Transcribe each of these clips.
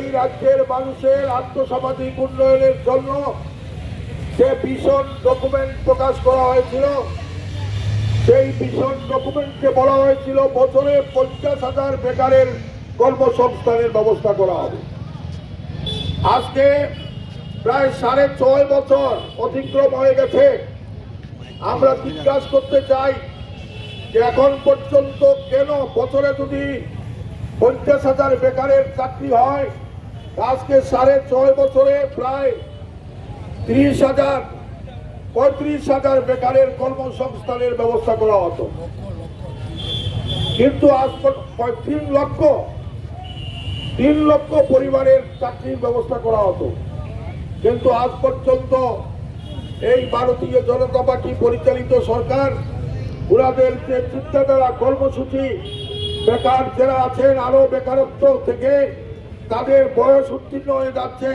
এই রাজ্যের মানুষের আত্মসামাজিক উন্নয়নের জন্য যে ভীষণ ডকুমেন্ট প্রকাশ করা হয়েছিল, সেই ভীষণ ডকুমেন্টকে বলা হয়েছিল, বছরে পঞ্চাশ হাজার বেকারের কর্মসংস্থানের ব্যবস্থা করা হবে। আজকে প্রায় সাড়ে ছয় বছর অতিক্রম হয়ে গেছে। আমরা জিজ্ঞাসা করতে চাই যে এখন পর্যন্ত কেন বছরে যদি পঞ্চাশ হাজার বেকারের চাকরি হয় আজকে সাড়ে ছয় বছরে প্রায় ত্রিশ হাজার, পঁয়ত্রিশ হাজার বেকারের কর্মসংস্থানের ব্যবস্থা করা হতো। কিন্তু আজ তিন লক্ষ তিন লক্ষ পরিবারের চাকরির ব্যবস্থা করা হতো। কিন্তু আজ পর্যন্ত এই ভারতীয় জনতা পার্টি পরিচালিত সরকার ওনাদের যে চিন্তাধারা, কর্মসূচি, বেকার যারা আছেন আরও বেকারত্ব থেকে তাদের বয়স উত্তীর্ণ হয়ে যাচ্ছে,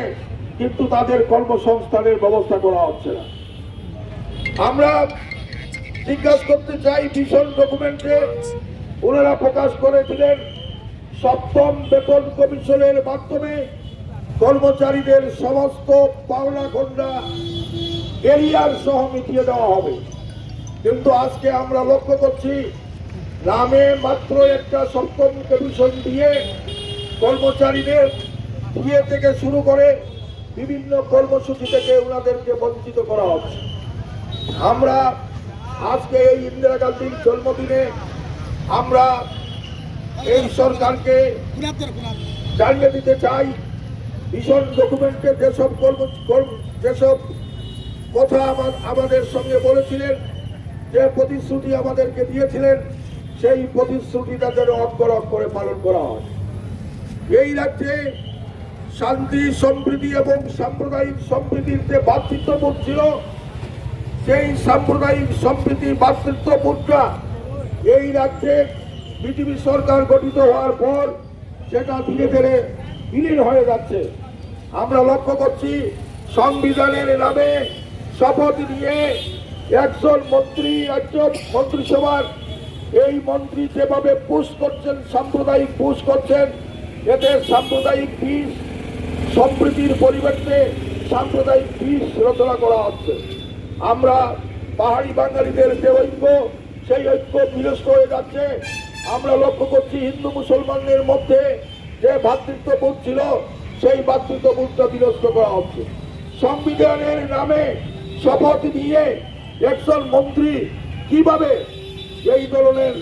কিন্তু তাদের কর্মসংস্থানের ব্যবস্থা করা হচ্ছে না। আমরা জিজ্ঞাসা করতে চাই, ভীষণ ডকুমেন্টে ওনারা প্রকাশ করেছিলেন, সপ্তম বেতন কমিশনের মাধ্যমে কর্মচারীদের সমস্ত পাওনা গন্ডা এরিয়ার সহ মিটিয়ে দেওয়া হবে। কিন্তু আজকে আমরা লক্ষ্য করছি, নামে মাত্র একটা সপ্তম কমিশন দিয়ে কর্মচারীদের বিয়ে থেকে শুরু করে বিভিন্ন কর্মসূচি থেকে ওনাদেরকে বঞ্চিত করা হচ্ছে। আমরা আজকে এই ইন্দিরা গান্ধীর জন্মদিনে আমরা এই সরকারকে জানিয়ে দিতে চাই, ভীষণ ডকুমেন্টে যেসব কর্ম যেসব কথা আমাদের সঙ্গে বলেছিলেন, যে প্রতিশ্রুতি আমাদেরকে দিয়েছিলেন, সেই প্রতিশ্রুতিটা যেন অক্ষর অক্ষরে পালন করা হয়। এই রাজ্যে শান্তি সম্প্রীতি এবং সাম্প্রদায়িক সম্প্রীতির যে ভাতৃত্ববোধ ছিল, সেই সাম্প্রদায়িক সম্প্রীতি ভাতৃত্ববোধটা এই রাজ্যে বিজেপি সরকার গঠিত হওয়ার পর সেটা ধীরে ধীরে বিলীন হয়ে যাচ্ছে। আমরা লক্ষ্য করছি সংবিধানের নামে শপথ নিয়ে একজন মন্ত্রী, একজন মন্ত্রিসভার এই মন্ত্রী যেভাবে পুশ করছেন, সাম্প্রদায়িক পুশ করছেন এতে সাম্প্রদায়িক বিষ, সম্প্রীতির পরিবর্তে সাম্প্রদায়িক বিষ রচনা করা হচ্ছে। আমরা পাহাড়ি বাঙালিদের যে ঐক্য, সেই ঐক্য বিনষ্ট হয়ে যাচ্ছে। আমরা লক্ষ্য করছি হিন্দু মুসলমানদের মধ্যে যে ভ্রাতৃত্ববোধ ছিল, সেই ভ্রাতৃত্ববোধটা বিনষ্ট করা হচ্ছে। সংবিধানের নামে শপথ নিয়ে একজন মন্ত্রী কীভাবে এই ধরনের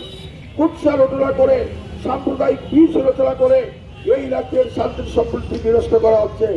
কুৎসা রচনা করে, সাম্প্রদায়িক বিষ রচনা করে এই রাজ্যের শান্তি সমৃদ্ধি বিনষ্ট করা হচ্ছে।